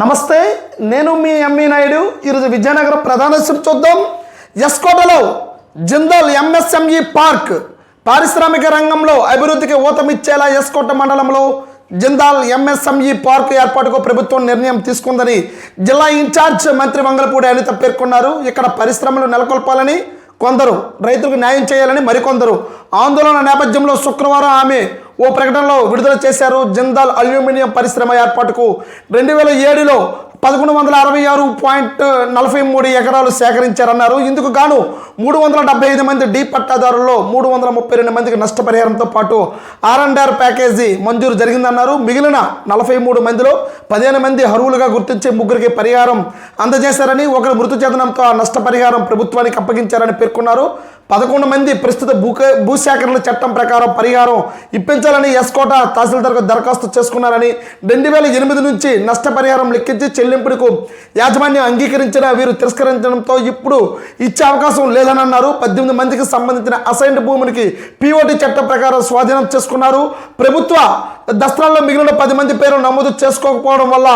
నమస్తే నేను మీ ఎంఈ నాయుడు. ఈరోజు విజయనగరం ప్రధాన చూద్దాం. ఎస్కోటలో జిందాల్ ఎంఎస్ఎంఈ పార్క్ పారిశ్రామిక రంగంలో అభివృద్ధికి ఊతమిచ్చేలా ఎస్కోట మండలంలో జిందాల్ ఎంఎస్ఎంఈ పార్క్ ఏర్పాటుకు ప్రభుత్వం నిర్ణయం తీసుకుందని జిల్లా ఇన్ఛార్జ్ మంత్రి వంగలపూడి అనిత పేర్కొన్నారు. ఇక్కడ పరిశ్రమలు నెలకొల్పాలని కొందరు రైతులకు న్యాయం చేయాలని మరికొందరు. ఆందోళన నేపథ్యంలో శుక్రవారం ఆమె ఓ ప్రకటనలో విడుదల చేశారు. జిందాల్ అల్యూమినియం పరిశ్రమ ఏర్పాటుకు రెండు వేల ఏడులో పదకొండు వందల అరవై ఆరు పాయింట్ నలభై మూడు ఎకరాలు సేకరించారన్నారు. ఇందుకు గాను మూడు వందల డెబ్బై ఐదు మంది డీ పట్టాదారుల్లో మూడు వందల ముప్పై రెండు మందికి నష్టపరిహారంతో పాటు ఆర్ అండ్ ఆర్ ప్యాకేజీ మంజూరు జరిగిందన్నారు. మిగిలిన నలభై మూడు మందిలో పదిహేను మంది అర్హులుగా గుర్తించే ముగ్గురికి పరిహారం అందజేశారని ఒకరు మృతి చెందడంతో ఆ నష్టపరిహారం ప్రభుత్వానికి అప్పగించారని పేర్కొన్నారు. పదకొండు మంది ప్రస్తుత భూక భూసేకరణ చట్టం ప్రకారం పరిహారం ఇప్పించాలని ఎస్కోట తహసీల్దార్కు దరఖాస్తు చేసుకున్నారని రెండు వేల ఎనిమిది నుంచి నష్టపరిహారం లెక్కించి చెల్లింపులకు యాజమాన్యం అంగీకరించిన వీరు తిరస్కరించడంతో ఇప్పుడు ఇచ్చే అవకాశం లేదని అన్నారు పద్దెనిమిది మందికి సంబంధించిన అసైన్డ్ భూమునికి పిఓటి చట్టం ప్రకారం స్వాధీనం చేసుకున్నారు. ప్రభుత్వ దస్త్రాల్లో మిగిలిన పది మంది పేరు నమోదు చేసుకోకపోవడం వల్ల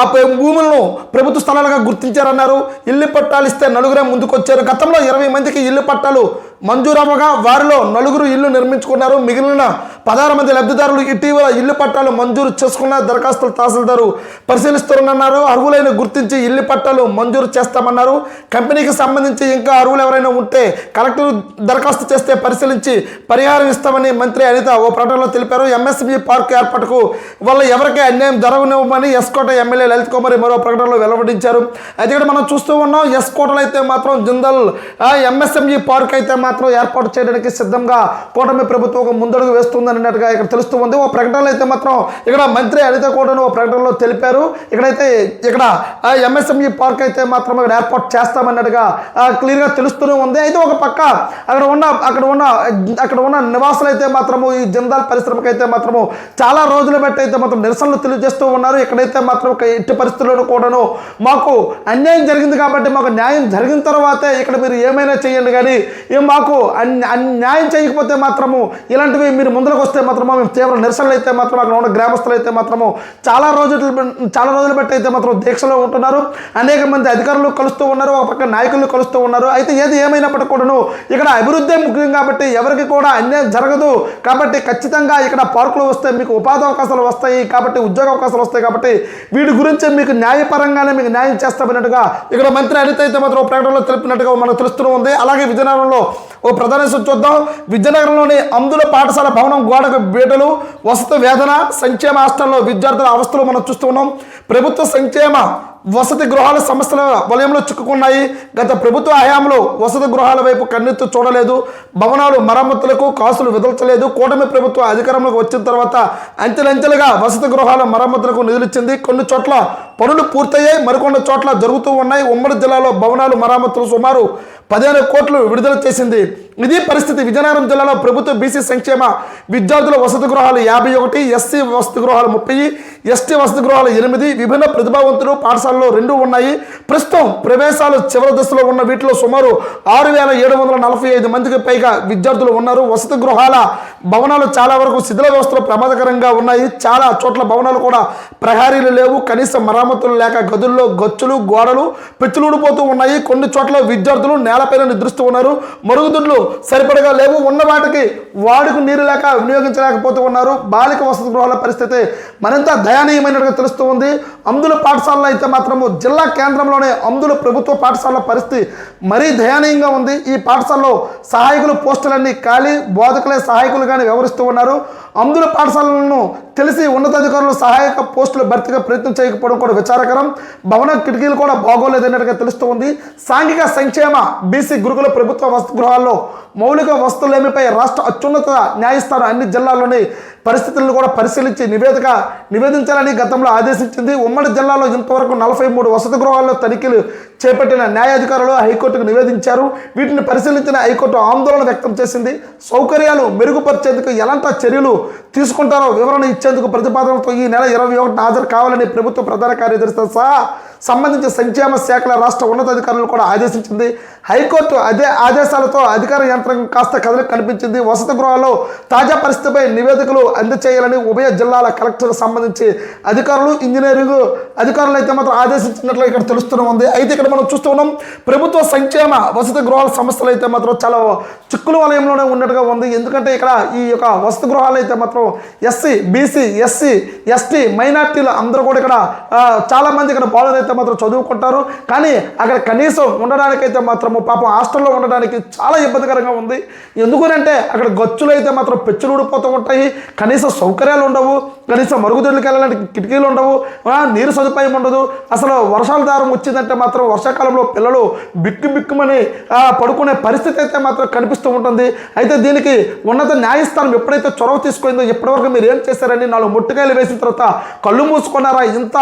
ఆ భూములను ప్రభుత్వ స్థలాలుగా గుర్తించారన్నారు. ఇల్లు పట్టాలు ఇస్తే నలుగురే ముందుకొచ్చారు. గతంలో ఇరవై మందికి ఇల్లు పట్టాలు మంజూరమ్మగా వారిలో నలుగురు ఇల్లు నిర్మించుకున్నారు. మిగిలిన పదహారు మంది లబ్ధిదారులు ఇటీవల ఇల్లు పట్టాలు మంజూరు చేసుకున్న దరఖాస్తులు తహసీల్దారు పరిశీలిస్తున్నారన్నారు అర్హులైన గుర్తించి ఇల్లు పట్టాలు మంజూరు చేస్తామన్నారు. కంపెనీకి సంబంధించి ఇంకా అర్హులు ఎవరైనా ఉంటే కలెక్టర్ దరఖాస్తు చేస్తే పరిశీలించి పరిహారం ఇస్తామని మంత్రి అనిత ఓ ప్రకటనలో తెలిపారు. ఎంఎస్బి పార్క్ ఏర్పాటుకు వల్ల ఎవరికీ అన్యాయం జరగనివ్వమని ఎస్కోట ఎమ్మెల్యే లలిత్ కుమారి మరో ప్రకటనలో వెల్లడించారు. అయితే ఇక్కడ మనం చూస్తూ ఉన్నాం ఎస్కోటలో అయితే మాత్రం జిందల్ ఎంఎస్ఎంఈ పార్క్ అయితే మాత్రం ఏర్పాటు చేయడానికి సిద్ధంగా కూటమి ప్రభుత్వం ముందడుగు వేస్తుందని అన్నట్టుగా ఇక్కడ తెలుస్తూ ఉంది. ఓ ప్రకటనలో అయితే మాత్రం ఇక్కడ మంత్రి అనిత కూడాను ఓ ప్రకటనలో తెలిపారు. ఇక్కడైతే ఇక్కడ ఎంఎస్ఎంఈ పార్క్ అయితే మాత్రం ఇక్కడ ఏర్పాటు చేస్తామన్నట్టుగా క్లియర్గా తెలుస్తూనే ఉంది. అయితే ఒక పక్క అక్కడ ఉన్న అక్కడ ఉన్న అక్కడ ఉన్న నివాసులు అయితే మాత్రము ఈ జిందాల్ పరిశ్రమకు అయితే మాత్రము చాలా రోజులు బట్టి అయితే మాత్రం నిరసనలు తెలియజేస్తూ ఉన్నారు. ఇక్కడైతే మాత్రం ఒక ఎట్టి పరిస్థితుల్లోనూ కూడాను మాకు అన్యాయం జరిగింది కాబట్టి మాకు న్యాయం జరిగిన తర్వాతే ఇక్కడ మీరు ఏమైనా చేయండి కానీ మాకు అన్- అన్- న్యాయం చేయకపోతే మాత్రము ఇలాంటివి మీరు ముందరకు వస్తే మాత్రము మేము తీవ్ర నిరసనలు అయితే మాత్రం అక్కడ ఉన్న గ్రామస్తులు అయితే మాత్రము చాలా రోజులు చాలా రోజులు బట్టి అయితే మాత్రం దీక్షలో ఉంటున్నారు. అనేక మంది అధికారులు కలుస్తూ ఉన్నారు ఒక పక్క నాయకులు కలుస్తూ ఉన్నారు. అయితే ఏది ఏమైనప్పటికీ కూడాను ఇక్కడ అభివృద్ధి ముఖ్యం కాబట్టి ఎవరికి కూడా అన్యాయం జరగదు. కాబట్టి ఖచ్చితంగా ఇక్కడ పార్కులు వస్తే మీకు ఉపాధి అవకాశాలు వస్తాయి. కాబట్టి ఉద్యోగ అవకాశాలు వస్తాయి కాబట్టి వీటి గురించి మీకు న్యాయపరంగానే మీకు న్యాయం చేస్తామన్నట్టుగా ఇక్కడ మంత్రి అనిత అయితే మాత్రం ప్రకటనలో తెలిపినట్టుగా మనకు తెలుస్తూ ఉంది. అలాగే విజయనగరంలో ఓ ప్రధాన చూద్దాం. విజయనగరంలోని అందుల పాఠశాల భవనం గోడకు బీటలు వసతి వేదన సంక్షేమ హాస్టల్లో విద్యార్థుల అవస్థలు మనం చూస్తూ ఉన్నాం. ప్రభుత్వ సంక్షేమ వసతి గృహాల సమస్యల వలయంలో చిక్కుకున్నాయి. గత ప్రభుత్వ హయాంలో వసతి గృహాల వైపు కన్నెత్తు చూడలేదు. భవనాలు మరమ్మతులకు కాసులు విదల్చలేదు. కూటమి ప్రభుత్వం అధికారంలోకి వచ్చిన తర్వాత అంచెలంచెలుగా వసతి గృహాల మరమ్మతులకు నిధులిచ్చింది కొన్ని చోట్ల పనులు పూర్తయ్యాయి. మరికొన్న చోట్ల జరుగుతూ ఉన్నాయి. ఉమ్మడి జిల్లాలో భవనాలు మరమ్మతులు సుమారు పదిహేను కోట్లు విడుదల చేసింది. ఇది పరిస్థితి విజయనగరం జిల్లాలో ప్రభుత్వ బీసీ సంక్షేమ విద్యార్థుల వసతి గృహాలు యాభై ఒకటి ఎస్సీ వసతి గృహాలు ముప్పై ఎస్టీ వసతి గృహాలు ఎనిమిది విభిన్న ప్రతిభావంతులు పాఠశాలలో రెండు ఉన్నాయి. ప్రస్తుతం ప్రవేశాలు చివరి దశలో ఉన్న వీటిలో సుమారు ఆరు వేల ఏడు వందల నలభై ఐదు మందికి పైగా విద్యార్థులు ఉన్నారు. వసతి గృహాల భవనాలు చాలా వరకు శిథిల వ్యవస్థలు ప్రమాదకరంగా ఉన్నాయి. చాలా చోట్ల భవనాలు కూడా ప్రహారీలు లేవు. కనీస మరామతులు లేక గదుల్లో గచ్చులు గోడలు పిచ్చులుడిపోతూ ఉన్నాయి. కొన్ని చోట్ల విద్యార్థులు నేలపైన నిద్రిస్తూ ఉన్నారు. మరుగుదొడ్లు సరిపడగా లేవు. ఉన్న వాటికి వాడుకు నీరు లేక వినియోగించలేకపోతూ ఉన్నారు. బాలిక వసతి గృహాల పరిస్థితి మరింత దయనీయమైనట్టుగా తెలుస్తూ ఉంది. అందుల పాఠశాలలో అయితే మాత్రము జిల్లా కేంద్రంలోనే అందుల ప్రభుత్వ పాఠశాల పరిస్థితి మరీ దయనీయంగా ఉంది. ఈ పాఠశాలలో సహాయకులు పోస్టులన్నీ ఖాళీ. బోధకులే సహాయకులుగా కానీ వ్యవహరిస్తూ ఉన్నారు. అందుల పాఠశాలలను తెలిసి ఉన్నతాధికారులు సహాయక పోస్టులు భర్తీగా ప్రయత్నం చేయకపోవడం కూడా విచారకరం. భవన కిటికీలు కూడా బాగోలేదన్నట్టుగా తెలుస్తూ ఉంది. సాంఘిక సంక్షేమ బీసీ గురుకుల ప్రభుత్వ వసతి గృహాల్లో మౌలిక వస్తువులేమిపై రాష్ట్ర అత్యున్నత న్యాయస్థానం అన్ని జిల్లాల్లోని పరిస్థితులను కూడా పరిశీలించి నివేదిక నివేదించాలని గతంలో ఆదేశించింది. ఉమ్మడి జిల్లాలో ఇంతవరకు నలభై మూడు వసతి గృహాల్లో తనిఖీలు చేపట్టిన న్యాయాధికారులు హైకోర్టుకు నివేదించారు. వీటిని పరిశీలించిన హైకోర్టు ఆందోళన వ్యక్తం చేసింది. సౌకర్యాలు మెరుగుపరిచేందుకు ఎలాంటి చర్యలు తీసుకుంటారో వివరణ ఇచ్చేందుకు ప్రతిపాదనతో ఈ నెల ఇరవై ఒకటి హాజరు కావాలని ప్రభుత్వ ప్రధాన కార్యదర్శితో సహా సంబంధించిన సంక్షేమ శాఖల రాష్ట్ర ఉన్నతాధికారులు కూడా ఆదేశించింది. హైకోర్టు అదే ఆదేశాలతో అధికార యంత్రం కాస్త కదలిక కనిపించింది. వసతి గృహాల్లో తాజా పరిస్థితిపై నివేదికలు అందచేయాలని ఉభయ జిల్లాల కలెక్టర్కు సంబంధించి అధికారులు ఇంజనీరింగ్ అధికారులు అయితే మాత్రం ఆదేశించినట్లు ఇక్కడ తెలుస్తూనే ఉంది. అయితే ఇక్కడ మనం చూస్తూ ఉన్నాం ప్రభుత్వ సంక్షేమ వసతి గృహాల సంస్థలు అయితే మాత్రం చాలా చిక్కుల వలయంలోనే ఉన్నట్టుగా ఉంది. ఎందుకంటే ఇక్కడ ఈ యొక్క వసతి గృహాలు అయితే మాత్రం ఎస్సీ బీసీ ఎస్సీ ఎస్టీ మైనార్టీలు అందరూ కూడా ఇక్కడ చాలామంది చాలా మంది ఇక్కడ బాలులు అయితే మాత్రం చదువుకుంటారు. కానీ అక్కడ కనీసం ఉండడానికైతే మాత్రము పాపం హాస్టల్లో ఉండడానికి చాలా ఇబ్బందికరంగా ఉంది. ఎందుకనంటే అక్కడ గచ్చులు అయితే మాత్రం పెచ్చులు ఊడిపోతూ ఉంటాయి. కనీసం సౌకర్యాలు ఉండవు. కనీసం మరుగుదొడ్లకి వెళ్ళడానికి కిటికీలు ఉండవు. నీరు సదుపాయం ఉండదు. అసలు వర్షాల దారం వచ్చిందంటే మాత్రం వర్షాకాలంలో పిల్లలు బిక్కు బిక్కుమని పడుకునే పరిస్థితి అయితే మాత్రం కనిపిస్తూ ఉంటుంది. అయితే దీనికి ఉన్నత న్యాయస్థానం ఎప్పుడైతే చొరవ తీసుకుందో ఇప్పటివరకు మీరు ఏం చేశారని నాలుగు ముట్టుకాయలు వేసిన తర్వాత కళ్ళు మూసుకున్నారా? ఇంత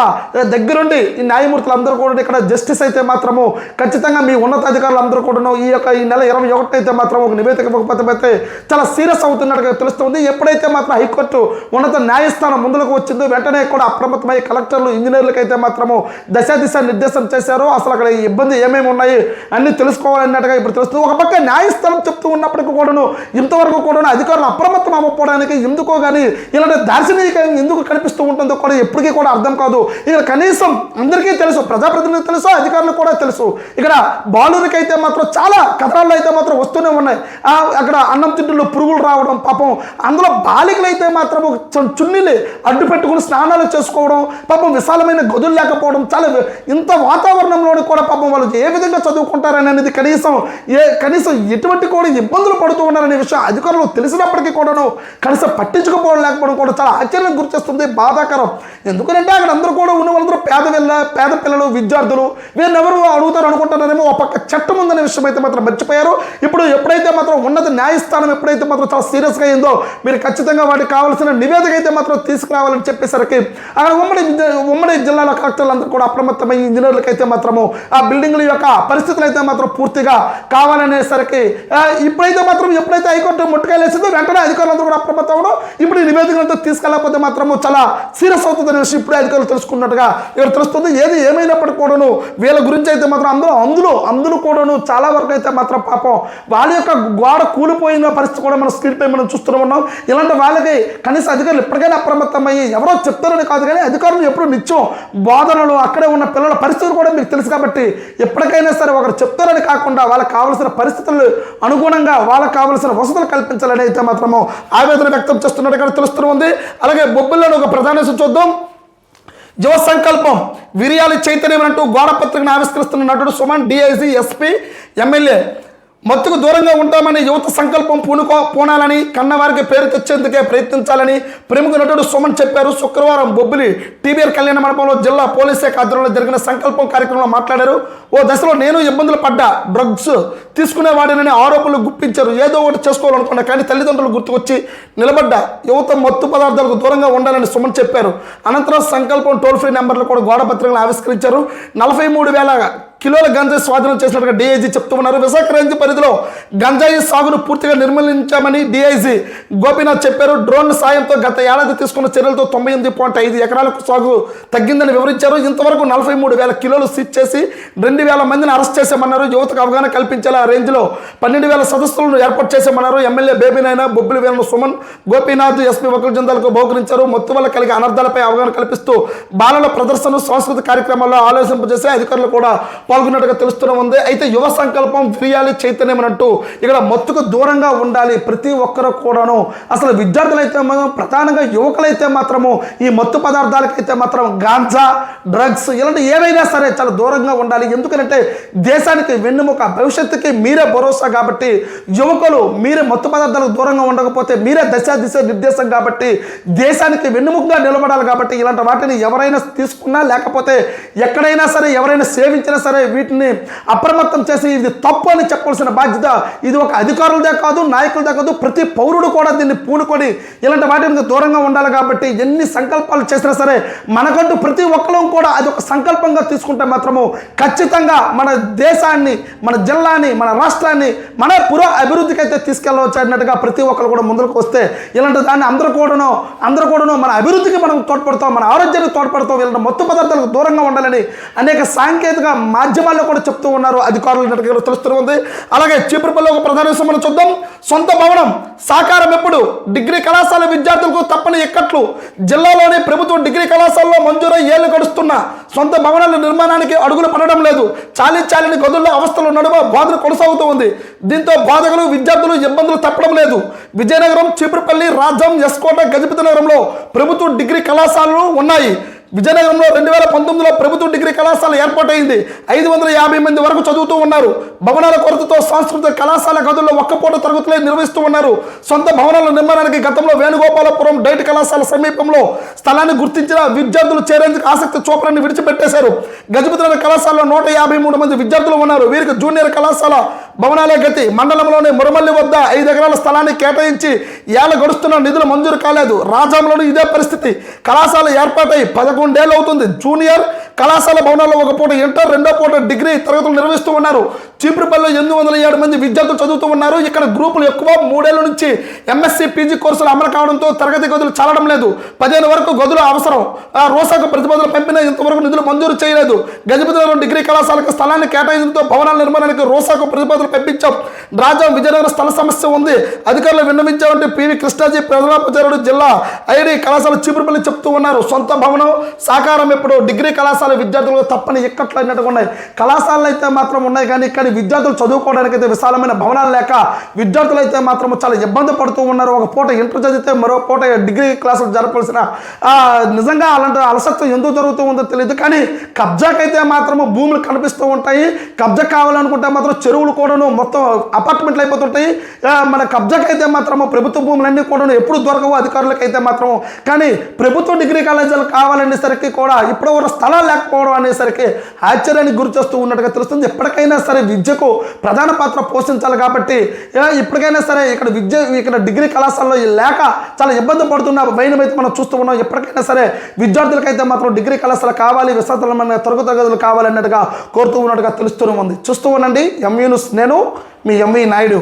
దగ్గరుండి ఈ న్యాయమూర్తులు అందరూ కూడా ఇక్కడ జస్టిస్ అయితే మాత్రము ఖచ్చితంగా మీ ఉన్నతాధికారులు అందరూ కూడా ఈ యొక్క ఈ నెల ఇరవై ఒకటి అయితే మాత్రం ఒక నివేదిక ఇవ్వకపోతే అయితే చాలా సీరియస్ అవుతున్నట్టుగా తెలుస్తుంది ఎప్పుడైతే మాత్రం హైకోర్టు ఉన్నత న్యాయస్థానం ముందుకు వచ్చిందో. వెంటనే కూడా అప్రమత్తమై కలెక్టర్లు ఇంజనీర్లకు అయితే మాత్రము దశ దిశ నిర్దేశం చేశారు. అసలు అక్కడ ఇబ్బంది ఏమేమి ఉన్నాయి అన్ని తెలుసుకోవాలన్నట్టుగా ఇప్పుడు తెలుస్తుంది. ఒక పక్క న్యాయస్థానం చెప్తూ ఉన్నప్పటికీ కూడాను ఇంతవరకు కూడా అధికారులు అప్రమత్తం అవ్వకపోవడానికి ఎందుకో కానీ ఇలాంటి దార్శనికం ఎందుకు కనిపిస్తూ ఉంటుందో కూడా ఎప్పటికీ కూడా అర్థం కాదు. ఇక్కడ కనీసం అందరికీ తెలుసు ప్రజాప్రతినిధులకు తెలుసు అధికారులకు కూడా తెలుసు. ఇక్కడ బాలురికి అయితే మాత్రం చాలా కథనాల్లో అయితే మాత్రం వస్తూనే ఉన్నాయి. ఆ, అక్కడ అన్నం తింటుల్లో పురుగులు రావడం పాపం. అందులో బాలికలు అయితే మాత్రం చున్నీలు. అడ్డు పెట్టుకుని స్నానాలు చేసుకోవడం పాపం విశాలమైన గదులు లేకపోవడం చాలా ఇంత వాతావరణంలోని కూడా పాపం వాళ్ళు ఏ విధంగా చదువుకుంటారని అనేది కనీసం ఏ కనీసం ఎటువంటి కూడా ఇబ్బందులు పడుతూ ఉన్నారనే విషయం అధికారులు తెలిసినప్పటికీ కూడాను కనీసం పట్టించుకోవడం లేకపోవడం కూడా చాలా ఆశ్చర్యం గుర్తిస్తుంది బాధాకరం. ఎందుకంటే అక్కడ అందరూ కూడా ఉన్న వాళ్ళందరూ పేద పిల్ల పేద పిల్లలు విద్యార్థులు వీళ్ళెవరు అడుగుతారు అనుకుంటున్నారేమో ఒక పక్క చట్టం ఉందనే విషయం అయితే మాత్రం మర్చిపోయారు. ఇప్పుడు ఎప్పుడైతే మాత్రం ఉన్నత న్యాయస్థానం ఎప్పుడైతే మాత్రం చాలా సీరియస్గా అయిందో మీరు ఖచ్చితంగా వాటికి కావాల్సిన నివేదిక అయితే మాత్రం తీసుకురావాలని చెప్పేసరికి అక్కడ ఉమ్మడి ఉమ్మడి జిల్లాల కలెక్టర్లు అందరూ కూడా అప్రమత్తమై ఇంజనీర్లకు అయితే మాత్రము ఆ బిల్డింగ్ల యొక్క పరిస్థితులు అయితే మాత్రం పూర్తిగా కావాలనేసరికి ఇప్పుడైతే మాత్రం ఎప్పుడైతే హైకోర్టు ముట్టుకెళ్ళేసిందో వేసిందో వెంటనే అధికారులందరూ కూడా అప్రమత్తం అవడం ఇప్పుడు ఈ నివేదికలతో తీసుకెళ్ళకపోతే మాత్రము చాలా సీరియస్ అవుతుందనే విషయం ఇప్పుడే అధికారులు తెలుసుకున్నట్టుగా ఇక్కడ తెలుస్తుంది. ఏది ఏమైనప్పటికీ కూడాను వీళ్ళ గురించి అయితే మాత్రం అందులో అందులో అందులో కూడాను చాలా వరకు అయితే మాత్రం పాపం వాళ్ళ యొక్క గోడ కూలిపోయిన పరిస్థితి కూడా మనం స్క్రీన్ పై మనం చూస్తూనే ఉన్నాం. ఇలాంటి వాళ్ళకి కనీసం అధికారులు ఇప్పటికైనా అప్రమత్తం అప్రమత్తమయ్యి ఎవరో చెప్తారని కాదు కానీ అధికారులు ఎప్పుడు నిత్యం బోధనలు అక్కడే ఉన్న పిల్లల పరిస్థితులు కూడా మీకు తెలుసు కాబట్టి ఎప్పటికైనా సరే ఒకరు చెప్తారని కాకుండా వాళ్ళకి కావలసిన పరిస్థితులు అనుగుణంగా వాళ్ళకి కావలసిన వసతులు కల్పించాలని అయితే మాత్రము ఆవేదన వ్యక్తం చేస్తున్నట్టుగా తెలుస్తూ ఉంది. అలాగే బొబ్బుల్లోని ఒక ప్రధాన చూద్దాం. యువ సంకల్పం విరియాలి చైతన్యం అంటూ గోడపత్రికను ఆవిష్కరిస్తున్న నటుడు సుమన్ డిఐజీ ఎస్పీ ఎమ్మెల్యే మత్తుకు దూరంగా ఉంటామని యువత సంకల్పం పూనుకో పూనాలని కన్నవారికి పేరు తెచ్చేందుకే ప్రయత్నించాలని ప్రముఖ నటుడు సుమన్ చెప్పారు. శుక్రవారం బొబ్బిలి టీబీఆర్ కళ్యాణ మండపంలో జిల్లా పోలీస్ శాఖ ఆధ్వర్యంలో జరిగిన సంకల్పం కార్యక్రమంలో మాట్లాడారు. ఓ దశలో నేను ఇబ్బందులు పడ్డా. డ్రగ్స్ తీసుకునేవాడినని ఆరోపణలు గుప్పించారు. ఏదో ఒకటి చేసుకోవాలనుకున్నా కానీ తల్లిదండ్రులు గుర్తుకొచ్చి నిలబడ్డ. యువత మత్తు పదార్థాలకు దూరంగా ఉండాలని సుమన్ చెప్పారు. అనంతరం సంకల్పం టోల్ ఫ్రీ నెంబర్లు కూడా గోడ పత్రికలు ఆవిష్కరించారు. నలభై మూడు వేల కిలోల గంజాయి స్వాధీనం చేసినట్టుగా డిఐజీ చెప్తూ ఉన్నారు. విశాఖ రేంజ్ పరిధిలో గంజాయి సాగును పూర్తిగా నిర్మూలించామని డిఐజీ గోపీనాథ్ చెప్పారు. డ్రోన్ సాయంతో గత ఏడాది తీసుకున్న చర్యలతో తొంభై ఎనిమిది పాయింట్ ఐదు ఎకరాలకు సాగు తగ్గిందని వివరించారు. ఇంతవరకు నలభై మూడు వేల కిలోలు సీజ్ చేసి రెండు వేల మందిని అరెస్ట్ చేశామన్నారు. యువతకు అవగాహన కల్పించేలా రేంజ్లో పన్నెండు వేల సదస్సులను ఏర్పాటు చేశామన్నారు. ఎమ్మెల్యే బేబీనైనా బొబ్బిలి వేలను సుమన్ గోపీనాథ్ ఎస్పీ వకుల్ జందాలకు బహుకరించారు. మొత్తం వల్ల కలిగే అనర్థాలపై అవగాహన కల్పిస్తూ బాలల ప్రదర్శన సాంస్కృతిక కార్యక్రమాల్లో ఆలోచింపజేసే అధికారులు కూడా పాల్గొన్నట్టుగా తెలుస్తూనే ఉంది. అయితే యువ సంకల్పం ఫిర్యాలి చైతన్యం అంటూ ఇక్కడ మత్తుకు దూరంగా ఉండాలి ప్రతి ఒక్కరు కూడాను. అసలు విద్యార్థులైతే మాత్రం ప్రధానంగా యువకులైతే మాత్రము ఈ మత్తు పదార్థాలకైతే మాత్రం గాంజా డ్రగ్స్ ఇలాంటి ఏవైనా సరే చాలా దూరంగా ఉండాలి. ఎందుకంటే దేశానికి వెన్నుముక భవిష్యత్తుకి మీరే భరోసా కాబట్టి యువకులు మీరే మత్తు పదార్థాలకు దూరంగా ఉండకపోతే మీరే దశ దిశ నిర్దేశం కాబట్టి దేశానికి వెన్నుముకగా నిలబడాలి కాబట్టి ఇలాంటి వాటిని ఎవరైనా తీసుకున్నా లేకపోతే ఎక్కడైనా సరే ఎవరైనా సేవించినా సరే సరే వీటిని అప్రమత్తం చేసి ఇది తప్పు అని చెప్పాల్సిన బాధ్యత ఇది ఒక అధికారులదే కాదు నాయకులదే కాదు ప్రతి పౌరుడు కూడా దీన్ని పూనుకొని ఇలాంటి వాటిని దూరంగా ఉండాలి కాబట్టి ఎన్ని సంకల్పాలు చేసినా సరే మనకంటూ ప్రతి ఒక్కరం కూడా అది ఒక సంకల్పంగా తీసుకుంటే మాత్రము ఖచ్చితంగా మన దేశాన్ని మన జిల్లాని మన రాష్ట్రాన్ని మన పురో అభివృద్ధికి అయితే తీసుకెళ్ళవచ్చు అన్నట్టుగా ప్రతి ఒక్కరు కూడా ముందుకు వస్తే ఇలాంటి దాన్ని అందరూ కూడాను అందరూ కూడాను మన అభివృద్ధికి మనం తోడ్పడతాం మన ఆరోగ్యానికి తోడ్పడతాం ఇలాంటి మత్తు పదార్థాలకు దూరంగా ఉండాలని అనేక సాంకేతిక మాధ్యమాల్లో కూడా చెప్తూ ఉన్నారు. అధికారులు తెలుస్తూ ఉంది. అలాగే చీపురుపల్లి ఒక ప్రధాన విషయం మనం చూద్దాం. సొంత భవనం సాకారం ఎప్పుడు? డిగ్రీ కళాశాల విద్యార్థులకు తప్పని ఎక్కట్లు? జిల్లాలోని ప్రభుత్వ డిగ్రీ కళాశాలలో మంజూరై గడుస్తున్న సొంత భవనాల నిర్మాణానికి అడుగులు పడడం లేదు. చాలీ చాలిని గదుల్లో అవస్థలు నడుమ బాధలు కొనసాగుతూ ఉంది. దీంతో బాధకులు విద్యార్థులు ఇబ్బందులు తప్పడం లేదు. విజయనగరం చీపురుపల్లి రాజం ఎస్కోట గజపతి నగరంలో ప్రభుత్వ డిగ్రీ కళాశాలలు ఉన్నాయి. విజయనగరంలో రెండు వేల పంతొమ్మిదిలో ప్రభుత్వ డిగ్రీ కళాశాల ఏర్పాటైంది. ఐదు వందల యాభై మంది వరకు చదువుతూ ఉన్నారు. భవనాల కొరతతో సాంస్కృతిక కళాశాల గదుల్లో ఒక్కపూట తరగతులే నిర్వహిస్తూ ఉన్నారు. సొంత భవనాల నిర్మాణానికి గతంలో వేణుగోపాలపురం డైట్ కళాశాల సమీపంలో స్థలాన్ని గుర్తించిన విద్యార్థులు చేరేందుకు ఆసక్తి చూపడాన్ని విడిచిపెట్టేశారు. గజపతినగర్ కళాశాలలో నూట యాభై మూడు మంది విద్యార్థులు ఉన్నారు. వీరికి జూనియర్ కళాశాల భవనాలే గతి. మండలంలోని మురమల్లి వద్ద ఐదు ఎకరాల స్థలాన్ని కేటాయించి ఏళ్ళ గడుస్తున్న నిధులు మంజూరు కాలేదు. రాజాంలోనూ ఇదే పరిస్థితి. కళాశాల ఏర్పాటై పదకొండేళ్ళు అవుతుంది. జూనియర్ కళాశాల భవనాల్లో ఒక పూట ఇంటర్ రెండో పూట డిగ్రీ తరగతులు నిర్వహిస్తూ ఉన్నారు. చీపురుపల్లిలో ఎనిమిది వందల ఏడు మంది విద్యార్థులు చదువుతూ ఉన్నారు. ఇక్కడ గ్రూపులు ఎక్కువ. మూడేళ్ళ నుంచి ఎంఎస్సీ పీజీ కోర్సులు అమలు కావడంతో తరగతి గదులు చాలడం లేదు. పదిహేను వరకు గదులు అవసరం. ఆ రోసాకు ప్రతిపాదన పంపిన ఇంతవరకు నిధులు మంజూరు చేయలేదు. గజపతిలో డిగ్రీ కళాశాలకు స్థలాన్ని కేటాయించడంతో భవనాల నిర్మాణానికి రోసాకు ప్రతిపాదన పంపించాం. రాజా విజయనగరం స్థల సమస్య ఉంది. అధికారులు విన్నవించామంటే పివి కృష్ణాజీ ప్రధానోపచారుడు జిల్లా ఐడి కళాశాల చీపురుపల్లి చెప్తూ ఉన్నారు. సొంత భవనం సాకారం ఎప్పుడు డిగ్రీ కళాశాల విద్యార్థులకు తప్పని ఎక్కట్లు ఉన్నాయి. కళాశాలలు అయితే మాత్రం ఉన్నాయి కానీ కానీ విద్యార్థులు చదువుకోవడానికి అయితే విశాలమైన భవనాలు లేక విద్యార్థులు అయితే మాత్రం చాలా ఇబ్బంది పడుతూ ఉన్నారు. ఒక పూట ఇంటర్ చదివితే మరో పూట డిగ్రీ క్లాసులు జరపాల్సిన నిజంగా అలాంటి అలసత్వం ఎందుకు జరుగుతూ ఉందో తెలియదు కానీ కబ్జాకైతే మాత్రము భూములు కనిపిస్తూ ఉంటాయి. కబ్జా కావాలనుకుంటే మాత్రం చెరువులు కూడాను మొత్తం అపార్ట్మెంట్లు అయిపోతుంటాయి. మన కబ్జాకైతే మాత్రము ప్రభుత్వ భూములన్నీ కూడాను ఎప్పుడు దొరకవు అధికారులకైతే మాత్రం కానీ ప్రభుత్వ డిగ్రీ కాలేజీలు కావాలనేసరికి కూడా ఇప్పుడు ఒక స్థలాలు లేకపోవడం అనేసరికి ఆశ్చర్యానికి గురి చేస్తూ ఉన్నట్టుగా తెలుస్తుంది. ఎప్పటికైనా సరే విద్యకు ప్రధాన పాత్ర పోషించాలి కాబట్టి ఎప్పటికైనా ఇప్పటికైనా సరే ఇక్కడ విద్య ఇక్కడ డిగ్రీ కళాశాలలో లేక చాలా ఇబ్బంది పడుతున్న వైనం అయితే మనం చూస్తూ ఉన్నాం. ఎప్పటికైనా సరే విద్యార్థులకైతే మాత్రం డిగ్రీ కళాశాల కావాలి విశాలమైన తరగతి తరగతులు కావాలన్నట్టుగా కోరుతూ ఉన్నట్టుగా తెలుస్తూనే ఉంది. చూస్తూ ఉండండి. ఎంవీ నేను మీ ఎంవీ నాయుడు.